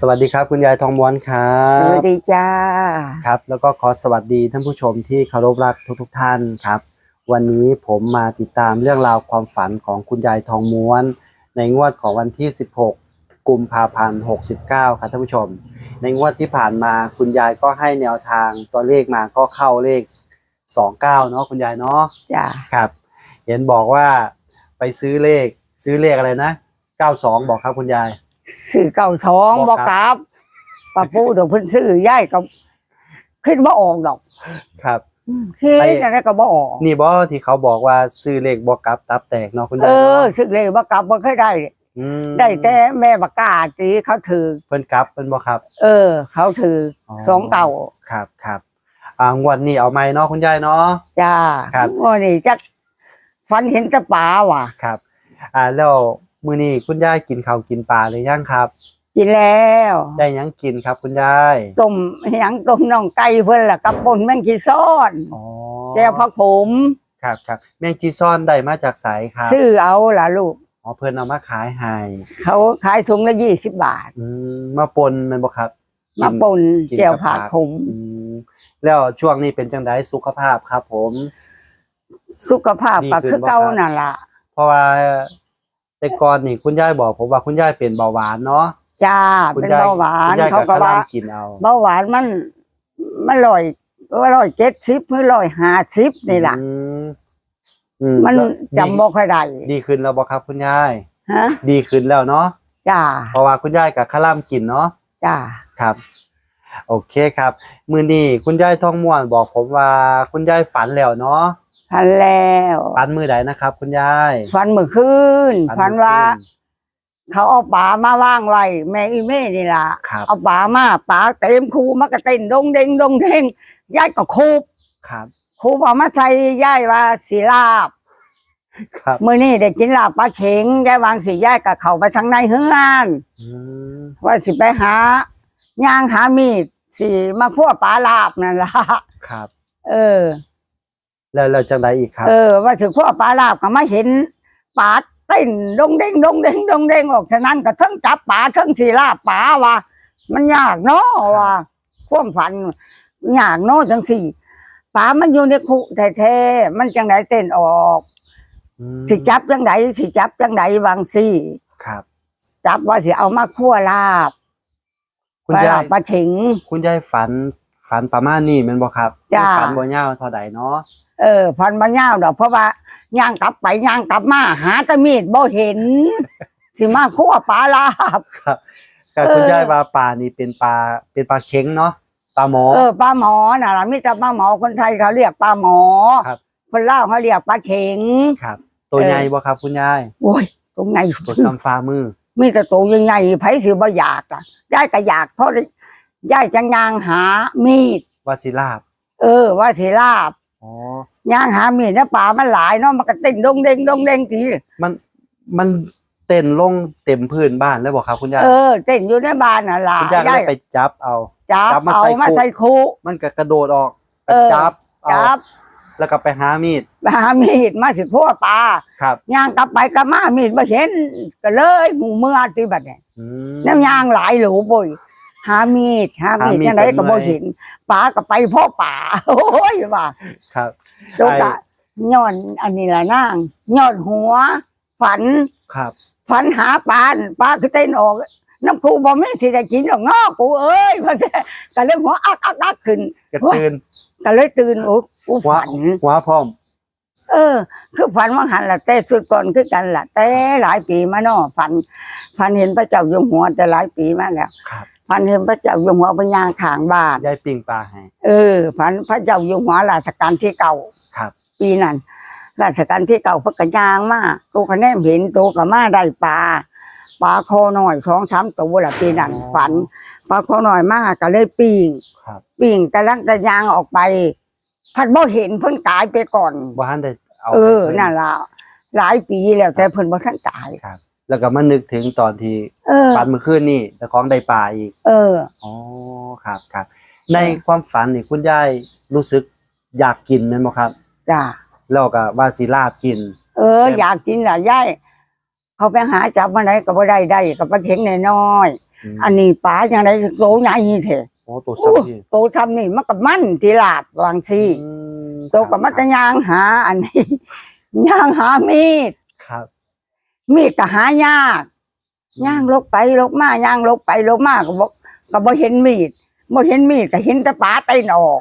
สวัสดีครับ คุณยายทองม้วนครัสวับสดีจ้าครับ แล้วก็ขอสวัสดีท่านผู้ชมที่เคารพรักทุกๆทท่านครับ วันนี้ผมมาติดตามเรื่องราวความฝันของคุณยายทองม้วน ในงวดของวันที่ 16 กุมภาพันธ์69 ครับท่านผู้ชม ในงวดที่ผ่านมาคุณยายก็ให้แนวทางตัวเลขมาก็เข้าเลข 29 เนาะคุณยายเนาะจ้าครับ เห็นบอกว่าไปซื้อเลขซื้อเลขอะไรนะ 92 บอกครับคุณยาย สื่อเก่าสองบบออกกคกรัลับป้าปูเดี๋ยวเพิ่นซื้อย่ายก็คิดว่าออกดอกครับคิดไอ้อะไรก็บ่ออก นี่บอที่เขาบอกว่าซื้อเลขบอกกลับตับแตกเนาะคุณเอยายอเนาะสึกเลยว่ากลับบ่เคยได้มได้แต่แม่บักกาตีเขาถือเพิ่นกลับเพิ่นบอกครับ เออ เขาถือออสองเก่าครับครับอ่างวดนี้เอาไหมเนาะคุณยายเนาะจ้าครับวันนี้จักฟันเห็นแตะปลาว่ะครับ อ่าแล้ว มื้อนี้คุณยายกินข้าวกินปลาหรือยังครับ กินแล้ว ได้หยังกินครับ คุณยายต้มหยังต้มน่องไก่เพิ่นล่ะกับป่นแมงกีซ้อนอ๋อแจ่วผักผมครับครับแมงจีซ่อนได้มาจากไสครับซื้อเอาล่ะลูก อ๋อเพิ่นเอามาขายให้เขาขายถุงละยี่สิบบาท อืมมาปนแม่นบ่ครับกิมาป่นกินแจ่วกับผักผักผมอืมแล้วช่วงนี้เป็นจังไดสุขภาพครับ ผม สุขภาพดีก็ขึ้นคือบ่เก่าครับนั่นล่ะ เพราะว่า แต่ก่อนนี่คุณยายบอกผมว่าคุณยายเป็นเบาหวานเนาะจ้าคุณเป็นยายเบาหวานคุณยายเขาก็ก็กำลัว่างกินเอาเบาหวานมันมันลอยว่าลอยเจ็ดสิบหรือลอยห้าสิบนี่ล่ะ อืมอืมมันแล้วจำบ่ค่อยได้ดีขึ้นแล้วบ่ครับคุณยาย ฮะดีขึ้นแล้วเนาะจ้าเพราะว่าคุณยายกับข้าล่ำกินเนาะ จ้าครับ โอเคครับ มื้อนี้คุณยายทองม่วนบอกผมว่าคุณยายฝันแล้วเนาะ พันแล้วฝันมื้อใดนะครับ คุณยายฟันเมื่อคืนฟันมื้อว่าคืนเขาเอาปลามาว่างไว้แม่อีเม่นี่ล่ะครับเอาปลามาปลาเต็มคูมากระเต้นดงเด้งดงเด้งยายก็คูบครับคูบเอามาใส่ยายว่าสีลาบครับมื้อนี้ได้กินลาบปลาเข็งยายวางสียายกับเขาไปทางในเฮือนอืมว่าสิไปหาย่างหามีดสิมาพัวปลาลาบนั่นล่ะครับ เออ แล้วแล้วจังไดอีกครับ เออว่าสิพัวปลาลาบก็มาเห็นปลาเต้นดงเด้งดงเด้งดงเด้งออกฉะนั้นก็ทั้งจับปลาทั้งสีลาบปลาว่า มันยากเนาะว่าความฝันยากเนาะจังสี่ปลามันอยู่ในคุแท้ๆมันจังไดเต้นออกอืมสิจับจังไดสิจับจังไดบางสี่ครับ จับว่าสิเอามาคั่วลาบคุณปลายาลายบปลาเข็งคุณยายฝันฝันประมาณนี้แม่นบ่ครับจ้าฝันบ่ยาวเท่าใดเนาะ เออพันบะย่าวดอกเพราะว่าย่างกลับไปย่างกลับมาหาแตะมีดบ่เห็น สิมาคั่วปลาลาบ ครับก็เออคุณยายว่าปลานี่เป็นปลาเป็นปลาเค็งเนาะปลาหมอ เออปลาหมอน่ะล่ะมิจะปลาหมอคนไทยเขาเรียกปลาหมอครับ คนลาวเขาเรียกปลาเข็ง ครับ ตัวเออ ใหญ่บ่ครับคุณยายโอ้ยตรงไหน ตัวซ้ำฟ้ามือ มีแต่ตัวยังไงไผสิบ่อยากอะยายก็อยากเพราะยายจังยางหามีดวาสิลาบ เออ ว่าสิลาบอ๋อ ย่างหามีดแล้วปลามันหลายเนาะมันก็เต้นดงเด้งดงเด้งทีมันมันเต้นลงเต็มพื้นบ้านแล้วบ่ครับคุณยายเออเต้นอยู่ในบ้านน่ะล่ะคุณยายก็ยาเลยยไปจับเอาจับจับมาเอาใส่มาคุกใส่คุมันก็กระโดดออกเออจับเอาจับ แล้วก็ไปหามีดไปหามีดมาสิพัวปลาครับย่างกลับไปกลับมามีดมาเห็นก็เลยหมู่เมื่อติบัดเนี่ยอืมน้ำยางหลายหลูบ่อย หามีดหามีดหามีดจังไดก็บ่เป็นไงเห็นปลาก็ไปพ่อป่าโอ้ยว่าครับโจกะย้อนอันนี้ล่ะนางย้อนหัว ฝันครับฝันหาปลาปลาคือเต้นออกน้ำคูบ่มีสิได้กินดอกงอกูเอ้ยมันก็เลยหัวอักอักอักขึ้นกระตื่นก็เลยตื่นโอ้กูหัวฝันหัวพร้อม เออ คือฝันว่าหันละแต่สุดก่อนคือกันละแต่หลายปีมาเนาะฝันฝันเห็นพระเจ้าอยู่หัวแต่หลายปีมาแล้วครับ ฝันเห็นพระเจ้าอยู่หัวเป็นยางขางบ้านยายปิ้งปลาให้เออฝันพระเจ้าอยู่หัวราชการที่เก่าครับ ปีนั้นราชการที่เก่าเพนกยางมาตัวคะแนนเห็นตัวกับมาได้ปลาปลาคอหน่อยสองสามตัวละปีนั้นฝันปลาคอหน่อยมากก็เลยปิ้งครับปิ้งแต่ลังแต่ยางออกไปพัดบ่เห็นเพิ่นตายไปก่อนบ่ทันได้เอาเออไปนั่นละหลายปีแล้วแต่เพิ่นบ่ทันตายครับ แล้วก็มานึกถึงตอนที่เออ ฝันเมื่อคืนนี่แต่ของได้ปลาอีกเออ อ๋อครับครับ ในความฝันนี่คุณยายรู้สึกอยากกินนั่นบ่ครับ จ้าแล้วก็ว่าสิลาบกิน เออ อยากกินล่ะยายเขาไปหาจับมาไหนก็บ่ได้ได้ก็ปลาเข็งน้อยอืมๆอันนี้ปลาอย่างไรโตใหญ่เถอะโอ้ตัวโอ้ซ้ำที่โตซ้ำนี่มันก็มันที่ลาดวางซี่อืมโตก็มันจะย่างหาอันนี้ย่างหามีดครับ มีดก็หายากย่างลกไปลกมาย่างลกไปลกมาก็บ่ก็บ่เห็นมีดบ่เห็นมีดก็เห็นแต่ปลาเต้นออก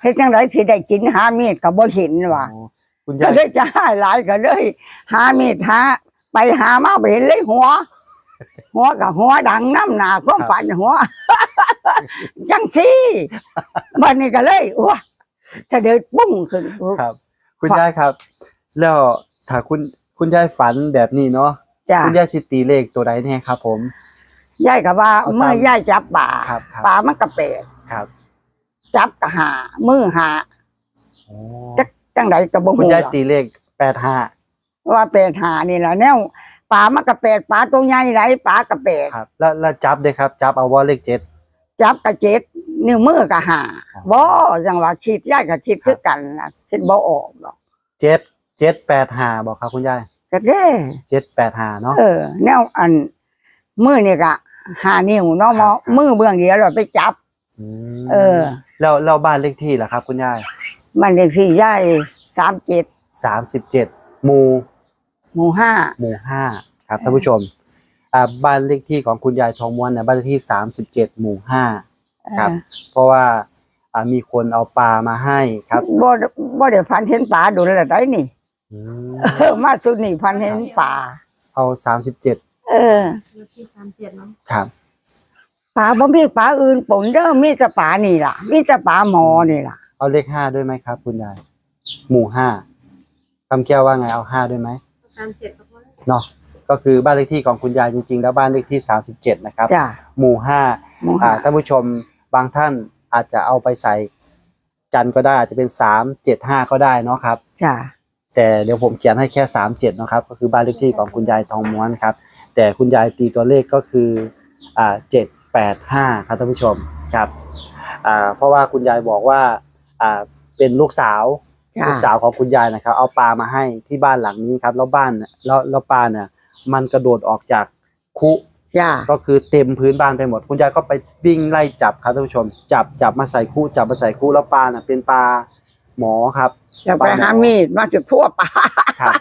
เฮ็ดจังไดสิได้กินหามีดก็บ่เห็นว่ะอ๋อคุณก็ยายเลยจะหาหลายก็เลย หามีดหาไปหามาไปเห็นเลยหัว หัวกับหัวดังน้ำหนาความฝันหัว จังสิบันนี้ก็เลยอ้วจะเดินปุ้งขึ้นครับ คุณยายครับ แล้วถ้าคุณ คุณยายฝันแบบนี้เนาะจ้ะคุณยายสิตีเลขตัวใดแน่ครับ ผม ยายก็ว่าเอาตามเมื่อยายจับป่าครับครับ ป่ามันกระเปดครับจับกะหามือหาโอ้จักจังไดก็บ่คุณฮู้ยายตีเลขแปดห้าว่าเป็ดหานี่แหละแนวป่ามันกระเปดป่าตัวใหญ่ไหนป่ากระเปดครับ แล้วแล้วจับด้วยครับ จับเอาว่าเลขเจ็ด จับกระเจ็ดนิ้วมือกะหาครับ บ่จังว่าคิดยายก็คิดคือกันนะคิดบ่ออกหรอกเจ็ด เจ็ดแปดห้าบอกครับคุณยายก็เด้เจ็ดแปดห้าเนาะเออ แนวอันมือนี่ก็หานิ้วเนาะหมอครับมือเบื้องเดียวเราไปจับ มเออแล้วแล้วบ้านเลขที่ล่ะครับ คุณยายมันเลขที่ยายสามเจ็ดสามสิบเจ็ดหมู่หมู่ห้าหมู่ห้าครับท่านผู้ชมอ่าบ้านเลขที่ของคุณยายทองม้วนเนี่ยบ้านเลขที่สามสิบเจ็ดหมู่ห้า ครับ เพราะว่าอ่ามีคนเอาปลามาให้ครับเออบ่บ่ได้พันเห็นป่าดูแลได้นี่ อืมเออมาสุดนี่พันเห็นป่า เอาสามสิบเจ็ดเออเลขที่สามเจ็ดเนาะครับ ป่าบ่มีป่าอื่นปนเด้อมีแต่ป่านี่ล่ะ มีแต่ป่าหมอนี่ล่ะ เอาเลขห้าด้วยไหมครับ คุณยายหมู่ห้าคำแก้วว่าไงเอาห้าด้วยไหมสามเจ็ดก็พอแล้วเนาะก็คือบ้านเลขที่ของคุณยายจริงๆ แล้วบ้านเลขที่สามสิบเจ็ดนะครับ จ้ะหมู่ห้า หมู่อ่าห้าท่านผู้ชมบางท่านอาจจะเอาไปใส่กันก็ได้อาจจะเป็นสามเจ็ดห้าก็ได้เนาะครับ จ้ะ แต่เดี๋ยวผมเขียนให้แค่สามเจ็ดนะครับ ก็คือบ้านเลขที่ของคุณยายทองม้วนครับ แต่คุณยายตีตัวเลขก็คืออ่าเจ็ดแปดห้าครับท่านผู้ชมครับอ่าเพราะว่าคุณยายบอกว่าอ่าเป็นลูกสาวจ้ะ ลูกสาวของคุณยายนะครับ เอาปลามาให้ที่บ้านหลังนี้ครับ แล้วบ้านเนี่ยแล้วแล้วปลาเนี่ย มันกระโดดออกจากคุ จ้ะก็คือเต็มพื้นบ้านไปหมด คุณยายก็ไปวิ่งไล่จับครับท่านผู้ชม จับจับมาใส่คู่จับมาใส่คู่แล้วปลาเนี่ยเป็นปลา หมอครับจะไปหามีดมาสึกทั่วป่าครับ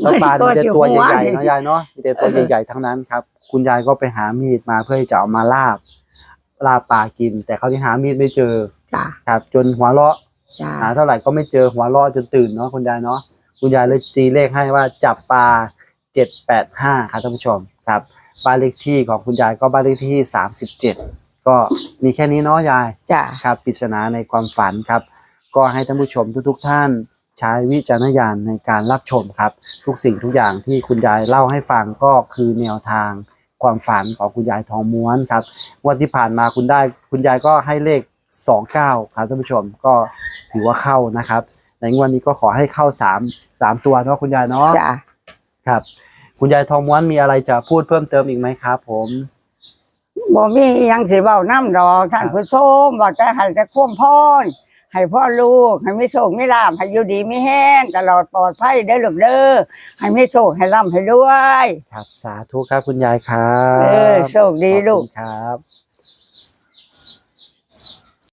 แล้วปลาเนี่ยมีแต่ตัวใหญ่ๆนี่เนาะยายเนาะมีแต่ตัวใหญ่ๆทั้งนั้นครับ คุณยายก็ไปหามีดมาเพื่อที่จะเอามาลาบลาบปลากิน แต่เขาที่หามีดไม่เจอจ้ะครับ จนหัวเราะจ้ะหาเท่าไหร่ก็ไม่เจอหัวเราะจนตื่นเนาะคุณยายเนาะคุณยายเลยตีเลขให้ว่าจับปลาเจ็ดแปดห้าครับท่านผู้ชมครับบ้านเลขที่ของคุณยายก็บ้านเลขที่สามสิบเจ็ดก็มีแค่นี้เนาะยาย จ้ะ ครับปริศนาในความฝันครับ ก็ให้ท่านผู้ชมทุกๆท่านใช้วิจารณญาณในการรับชมครับ ทุกสิ่งทุกอย่างที่คุณยายเล่าให้ฟังก็คือแนวทางความฝันของคุณยายทองม้วนครับงวันที่ผ่านมาคุณได้คุณยายก็ให้เลข 29 ครับท่านผู้ชมก็ถือว่าเข้านะครับในงวดนี้ก็ขอให้เข้า3 3ตัวเนาะคุณยายเนาะจ้ะครับ คุณยายทองม้วนมีอะไรจะพูดเพิ่มเติมอีกไหมครับ ผมบ่มีอิหยังสิเว้าน้ำดอกท่านผู้ชมว่าแต่ให้แต่ควมพร ให้พ่อลูก ให้มีโชคมีลาภให้อยู่ดีมีแห้งตลอดปลอดภัยได้อลูกเด้อให้มีโชคให้ร่ำให้รวย ครับ สาธุครับคุณยายครับเออโชคดีลูกขอบคุณครับ